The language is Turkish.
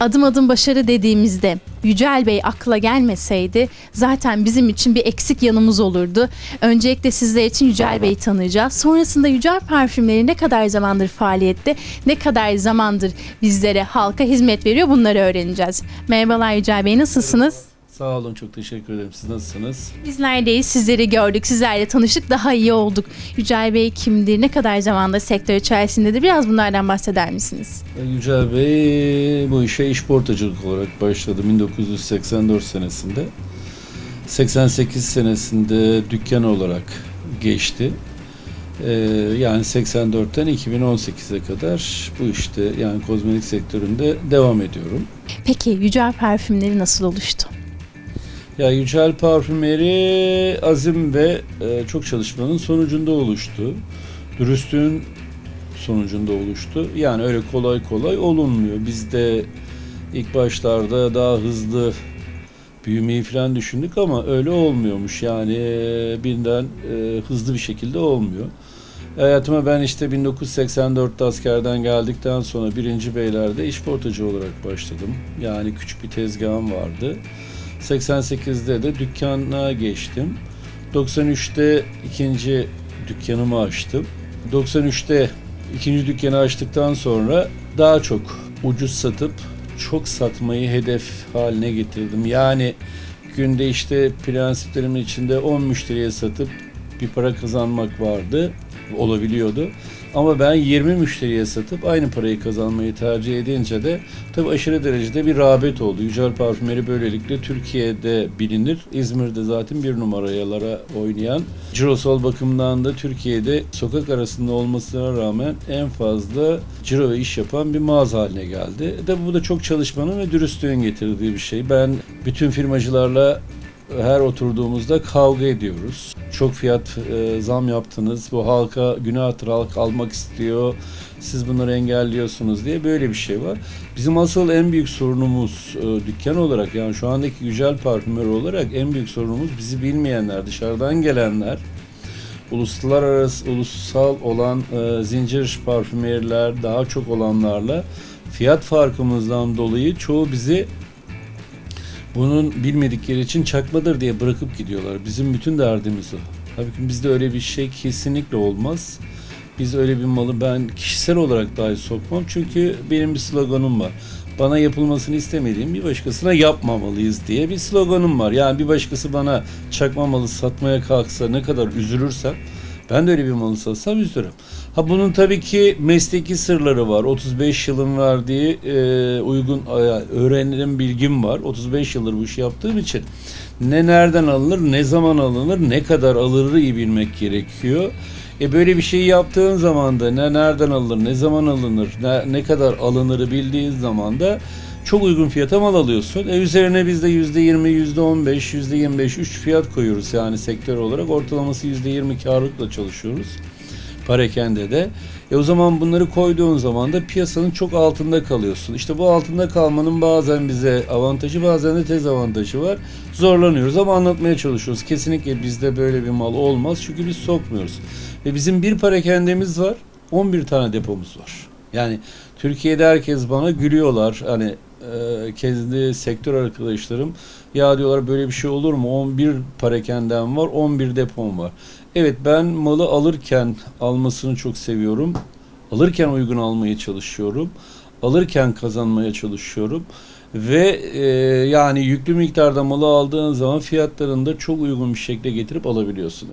Adım adım başarı dediğimizde Yücel Bey akla gelmeseydi zaten bizim için bir eksik yanımız olurdu. Öncelikle sizler için Yücel Bey'i tanıyacağız. Sonrasında Yücel Parfümleri ne kadar zamandır faaliyette, ne kadar zamandır bizlere, halka hizmet veriyor bunları öğreneceğiz. Merhabalar Yücel Bey nasılsınız? Sağ olun çok teşekkür ederim. Siz nasılsınız? Bizlerdeyiz, sizleri gördük, sizlerle tanıştık, daha iyi olduk. Yücel Bey kimdir, ne kadar zamanda sektör içerisindedir? Biraz bunlardan bahseder misiniz? Yücel Bey bu işe işportacılık olarak başladı 1984 senesinde. 88 senesinde dükkan olarak geçti. Ee, yani 84'ten 2018'e kadar bu işte yani kozmetik sektöründe devam ediyorum. Peki Yücel Parfümleri nasıl oluştu? Ya Yücel Parfümeri azim ve e, çok çalışmanın sonucunda oluştu. Dürüstlüğün sonucunda oluştu. Yani öyle kolay kolay olunmuyor. Biz de ilk başlarda daha hızlı büyümeyi falan düşündük ama öyle olmuyormuş. Yani e, birden e, hızlı bir şekilde olmuyor. Hayatıma ben işte 1984'te askerden geldikten sonra birinci beylerde işportacı olarak başladım. Yani küçük bir tezgahım vardı. 88'de de dükkana geçtim. 93'te ikinci dükkanımı açtım. 93'te ikinci dükkanı açtıktan sonra daha çok ucuz satıp çok satmayı hedef haline getirdim. Yani günde işte prensiplerimin içinde 10 müşteriye satıp bir para kazanmak vardı. Olabiliyordu. Ama ben 20 müşteriye satıp aynı parayı kazanmayı tercih edince de tabii aşırı derecede bir rağbet oldu. Yücel Parfümeri böylelikle Türkiye'de bilinir. İzmir'de zaten bir numarayalara oynayan. Cirosal bakımından da Türkiye'de sokak arasında olmasına rağmen en fazla ciro ve iş yapan bir mağaza haline geldi. Tabii bu da çok çalışmanın ve dürüstlüğün getirdiği bir şey. Ben bütün firmacılarla her oturduğumuzda kavga ediyoruz. Çok fiyat e, zam yaptınız. Bu halka günahtır halk almak istiyor. Siz bunları engelliyorsunuz diye böyle bir şey var. Bizim asıl en büyük sorunumuz e, dükkan olarak yani şu andaki güzel parfümör olarak en büyük sorunumuz bizi bilmeyenler, dışarıdan gelenler uluslararası ulusal olan e, zincir parfümeriler daha çok olanlarla fiyat farkımızdan dolayı çoğu bizi bunun bilmedikleri için çakmadır diye bırakıp gidiyorlar. Bizim bütün derdimiz o. Tabii ki bizde öyle bir şey kesinlikle olmaz. Biz öyle bir malı ben kişisel olarak dahi sokmam. Çünkü benim bir sloganım var. Bana yapılmasını istemediğim bir başkasına yapmamalıyız diye bir sloganım var. Yani bir başkası bana çakma malı satmaya kalksa ne kadar üzülürsem ben de öyle bir malı satsam üzülürüm. Ha bunun tabii ki mesleki sırları var. 35 yılın verdiği e, uygun e, öğrenilen bilgim var. 35 yıldır bu işi yaptığım için ne nereden alınır, ne zaman alınır, ne kadar alınır iyi bilmek gerekiyor. E böyle bir şey yaptığın zaman da ne nereden alınır, ne zaman alınır, ne, ne kadar alınırı bildiğin zaman da çok uygun fiyata mal alıyorsun. E üzerine biz de %20, %15, %25, 3 fiyat koyuyoruz yani sektör olarak. Ortalaması %20 karlılıkla çalışıyoruz. Parakende de. E o zaman bunları koyduğun zaman da piyasanın çok altında kalıyorsun. İşte bu altında kalmanın bazen bize avantajı bazen de dezavantajı var. Zorlanıyoruz ama anlatmaya çalışıyoruz. Kesinlikle bizde böyle bir mal olmaz çünkü biz sokmuyoruz. Ve bizim bir parakendemiz var, 11 tane depomuz var. Yani Türkiye'de herkes bana gülüyorlar. Hani e, kendi sektör arkadaşlarım ya diyorlar böyle bir şey olur mu? 11 parakendem var, 11 depom var. Evet ben malı alırken almasını çok seviyorum. Alırken uygun almaya çalışıyorum. Alırken kazanmaya çalışıyorum. Ve e, yani yüklü miktarda malı aldığın zaman fiyatlarını da çok uygun bir şekilde getirip alabiliyorsun.